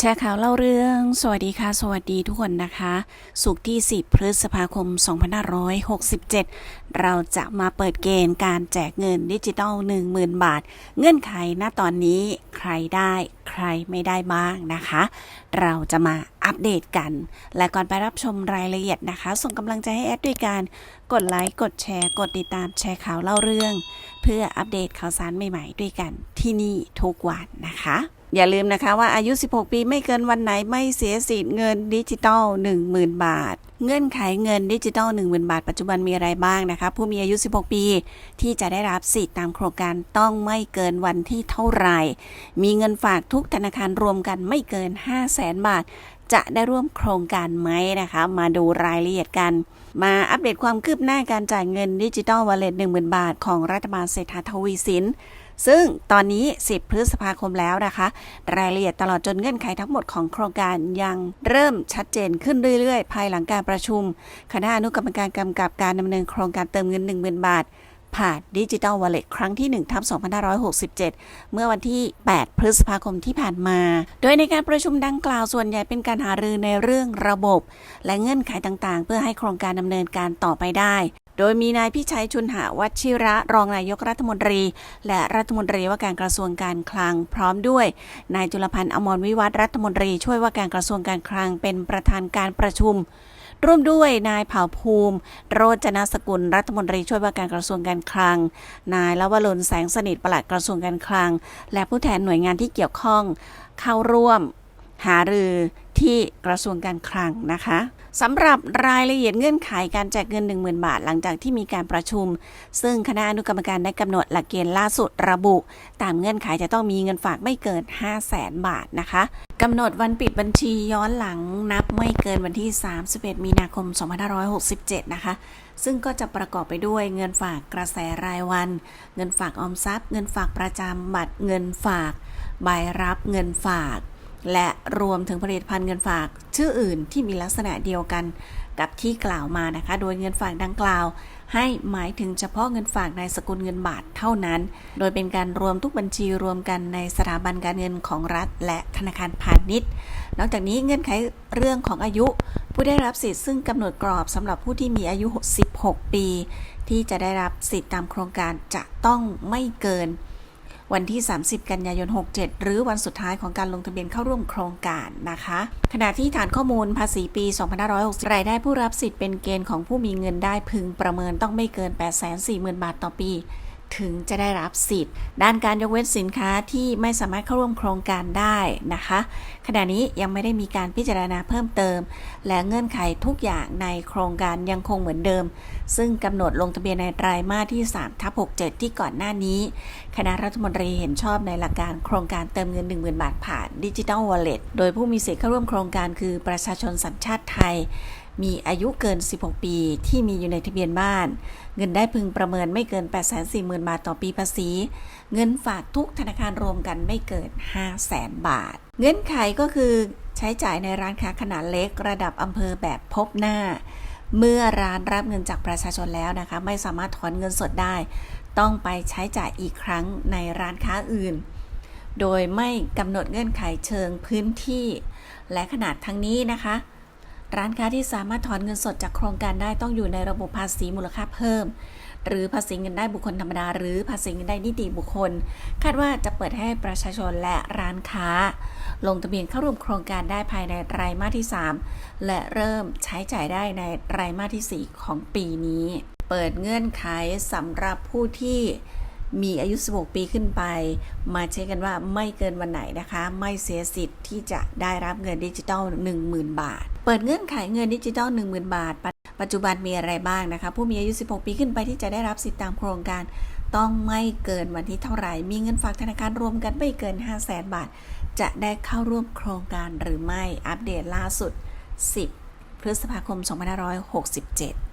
แชร์ข่าวเล่าเรื่อง สวัสดีค่ะ สวัสดีทุกคนนะคะ สุกที่ 10 พฤษภาคม 2567 เราจะมาเปิดเกณฑ์การแจกเงินดิจิตอล10,000 บาท เงื่อนไขณตอนนี้ใครได้ใครไม่ได้บ้างนะคะ เราจะมาอัปเดตกัน และก่อนไปรับชมรายละเอียดนะคะ ส่งกำลังใจให้แอดด้วยการกดไลค์กดแชร์ กดติดตามแชร์ข่าวเล่าเรื่อง เพื่ออัปเดตข่าวสารใหม่ ๆ ด้วยกันที่นี่ทุกวันนะคะ อย่าลืมนะคะว่าอายุ 16 ปีไม่เกินวันไหนไม่เสียสิทธิ์เงินดิจิตอล10,000 บาท เงื่อนไขเงินดิจิตอล10,000 บาท ปัจจุบันมีอะไรบ้างนะคะ ผู้มีอายุ 16 ปีที่จะได้รับสิทธิ์ตามโครงการต้องไม่เกินวันที่เท่าไหร่ มีเงินฝากทุกธนาคารรวมกันไม่เกิน 5 0 0แสนบาท จะได้ร่วมโครงการไหมนะคะ มาดูรายละเอียดกัน มาอัปเดตความคืบหน้าการจ่ายเงินดิจิตอลวอลเล็ต10,000 บาท ของรัฐบาลเศรษฐาทวีสิน ซึ่งตอนนี้ 10 พฤษภาคมแล้วนะคะ รายละเอียดตลอดจนเงื่อนไขทั้งหมดของโครงการยังเริ่มชัดเจนขึ้นเรื่อยๆ ภายหลังการประชุม คณะอนุกรรมการกำกับการดำเนินโครงการเติมเงิน 10,000 บาท ผ่านดิจิ t a ลวอลเล็ตครั้งที่1ทับ2567 เมื่อวันที่ 8 พฤษภาคมที่ผ่านมา โดยในการประชุมดังกล่าวส่วนใหญ่เป็นการหารือในเรื่องระบบ และเงื่อนไขต่างๆ เพื่อให้โครงการดำเนินการต่อไปได้ โดยมีนายพิชัยชุนหาวัชิระรองนายกรัฐมนตรี และรัฐมนตรีว่าการกระทรวงการคลังพร้อมด้วย นายจุลพันธ์อมรวิวัฒรัฐมนตรีช่วยว่าการกระทรวงการคลังเป็นประธานการประชุม ร่วมด้วยนายเผ่าภูมิ โรจนสกุลรัฐมนตรีช่วยว่าการกระทรวงการคลัง นายลวรนแสงสนิทปลัดกระทรวงการคลัง และผู้แทนหน่วยงานที่เกี่ยวข้องเข้าร่วมหารือ ที่กระทรวงการคลังนะคะสำหรับรายละเอียดเงื่อนไขการแจกเงิน 10,000 บาท หลังจากที่มีการประชุม ซึ่งคณะอนุกรรมการได้กำหนดหลักเกณฑ์ล่าสุดระบุ ตามเงื่อนไขจะต้องมีเงินฝากไม่เกิน 5 0 0แสนบาทนะคะกำหนดวันปิดบัญชีย้อนหลังนับไม่เกินวันที่ 31 มีนาคม 2567 นะคะ ซึ่งก็จะประกอบไปด้วยเงินฝากกระแสรายวัน เงินฝากออมทรัพย์ เงินฝากประจำบัตรเงินฝาก ใบรับเงินฝาก และรวมถึงผลิตภัณฑ์เงินฝากชื่ออื่นที่มีลักษณะเดียวกันกับที่กล่าวมานะคะ โดยเงินฝากดังกล่าว ให้หมายถึงเฉพาะเงินฝากในสกุลเงินบาทเท่านั้น โดยเป็นการรวมทุกบัญชีรวมกันในสถาบันการเงินของรัฐ และธนาคารพาณิชย์ นอกจากนี้เงื่อนไขเรื่องของอายุ ผู้ได้รับสิทธิ์ซึ่งกำหนดกรอบสำหรับผู้ที่มีอายุ 16 ปี ที่จะได้รับสิทธิ์ตามโครงการจะต้องไม่เกิน วันที่ 30 กันยายน 67 หรือวันสุดท้ายของการลงทะเบียนเข้าร่วมโครงการนะคะ ขณะที่ฐานข้อมูลภาษีปี 2560 รายได้ผู้รับสิทธิ์เป็นเกณฑ์ของผู้มีเงินได้พึงประเมินต้องไม่เกิน 840,000 บาทต่อปี ถึงจะได้รับสิทธิ์ ด้านการยกเว้นสินค้าที่ไม่สามารถเข้าร่วมโครงการได้นะคะ ขณะนี้ยังไม่ได้มีการพิจารณาเพิ่มเติม และเงื่อนไขทุกอย่างในโครงการยังคงเหมือนเดิม ซึ่งกำหนดลงทะเบียนในไตรมาสที่3ทับ67 ที่ก่อนหน้านี้ คณะรัฐมนตรีเห็นชอบในหลักการโครงการเติมเงิน 10,000 บาทผ่านดิจิ t a ลวอลเล็ตโดยผู้มีสิทธิ์เข้าร่วมโครงการคือประชาชนสัญชาติไทย มีอายุเกิน 16 ปี ที่มีอยู่ในทะเบียนบ้าน เงินได้พึงประเมินไม่เกิน 840,000 บาทต่อปีภาษี เงินฝากทุกธนาคารรวมกันไม่เกิน 500,000 บาท เงื่อนไขก็คือใช้จ่ายในร้านค้าขนาดเล็กระดับอำเภอแบบพบหน้า เมื่อร้านรับเงินจากประชาชนแล้วนะคะ ไม่สามารถถอนเงินสดได้ ต้องไปใช้จ่ายอีกครั้งในร้านค้าอื่น โดยไม่กำหนดเงื่อนไขเชิงพื้นที่ และขนาดทั้งนี้นะคะ ร้านค้าที่สามารถถอนเงินสดจากโครงการได้ต้องอยู่ในระบบภาษีมูลค่าเพิ่ม หรือภาษีเงินได้บุคคลธรรมดา หรือภาษีเงินได้นิติบุคคล คาดว่าจะเปิดให้ประชาชนและร้านค้า ลงทะเบียนเข้าร่วมโครงการได้ภายในไตรมาสที่ 3 และเริ่มใช้จ่ายได้ในไตรมาสที่ 4 ของปีนี้ เปิดเงื่อนไขสำหรับผู้ที่มีอายุ 16 ปีขึ้นไป มาเช็คกันว่าไม่เกินวันไหนนะคะ ไม่เสียสิทธิ์ที่จะได้รับเงินดิจิตอล10,000 บาท เปิดเงื่อนไขเงินดิจิตอล10,000 บาท ปัจจุบันมีอะไรบ้างนะคะ ผู้มีอายุ 16 ปีขึ้นไปที่จะได้รับสิทธิ์ตามโครงการ ต้องไม่เกินวันที่เท่าไหร่ มีเงินฝากธนาคารรวมกันไม่เกิน 5 0 0แสนบาท จะได้เข้าร่วมโครงการหรือไม่ อัปเดตล่าสุด 10 พฤษภาคม 2567